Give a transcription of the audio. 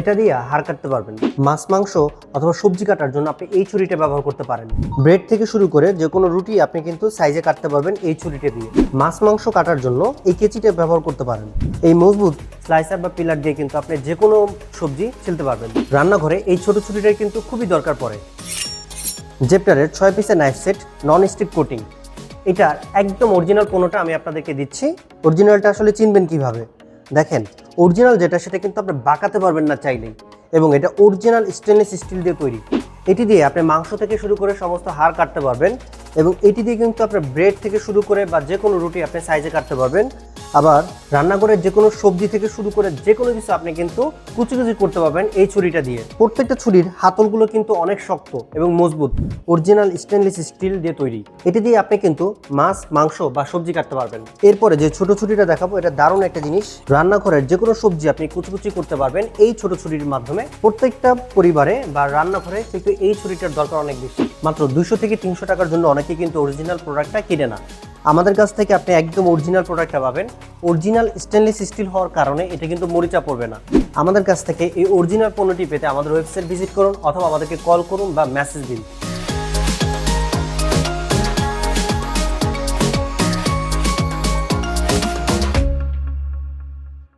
এটা দিয়ে হাড় কাটতে পারবেন মাছ, মাংস অথবা সবজি কাটার জন্য আপনি এই ছুরিটা ব্যবহার করতে পারেন। ব্রেড থেকে শুরু করে যে কোনো রুটি আপনি কিন্তু সাইজে কাটতে পারবেন এই ছুরিটা দিয়ে। মাছ, মাংস কাটার জন্য এই কেচিটা ব্যবহার করতে পারেন। এই মজবুত স্লাইসার বা পিলার দিয়ে কিন্তু আপনি যে কোনো সবজি ছিলতে পারবেন। রান্নাঘরে এই ছোট ছুরিটাই কিন্তু খুবই দরকার পড়ে। জেপ্টারের ছয় পিসের knife set non stick coating এটার একদম অরিজিনাল কোনোটা আমি আপনাদেরকে দিচ্ছি। অরিজিনালটা আসলে চিনবেন কীভাবে? দেখেন অরিজিনাল যেটা সেটা কিন্তু আপনি বাঁকাতে পারবেন না চাইলেই এবং এটা অরিজিনাল স্টেনলেস স্টিল দিয়ে তৈরি। এটি দিয়ে আপনি মাংস থেকে শুরু করে সমস্ত হাড় কাটতে পারবেন, এবং এটি দিয়ে কিন্তু আপনার ব্রেড থেকে শুরু করে বা যে কোনো রুটি আপনি সাইজে কাটতে পারবেন। আবার রান্নাঘরের যে কোনো সবজি থেকে শুরু করে যে কোনো কিছু আপনি কিন্তু কুচি কুচি করতে পারবেন এই ছুরিটা দিয়ে। প্রত্যেকটা ছুরির হাতলগুলো কিন্তু অনেক শক্ত এবং মজবুত অরিজিনাল স্টেনলেস স্টিল দিয়ে তৈরি। এটি দিয়ে আপনি কিন্তু মাছ, মাংস বা সবজি কাটতে পারবেন। এরপরে যে ছোট ছুরিটা দেখাবো, এটা দারুণ একটা জিনিস। রান্নাঘরের যে কোনো সবজি আপনি কুচি কুচি করতে পারবেন এই ছোট ছুরির মাধ্যমে। প্রত্যেকটা পরিবারে বা রান্নাঘরে কিন্তু এই ছুরিটার দরকার অনেক বেশি। মাত্র দুশো থেকে তিনশো টাকার জন্য অনেকে কিন্তু অরিজিনাল প্রোডাক্টটা কিনে না। আমাদের কাছ থেকে আপনি একদম অরিজিনাল প্রোডাক্টটা পাবেন। অরিজিনাল স্টেনলেস স্টিল হওয়ার কারণে এটা কিন্তু মরিচা পড়বে না। আমাদের কাছ থেকে এই অরিজিনাল পণ্যটি পেতে আমাদের ওয়েবসাইট ভিজিট করুন অথবা আমাদেরকে কল করুন বা মেসেজ দিন।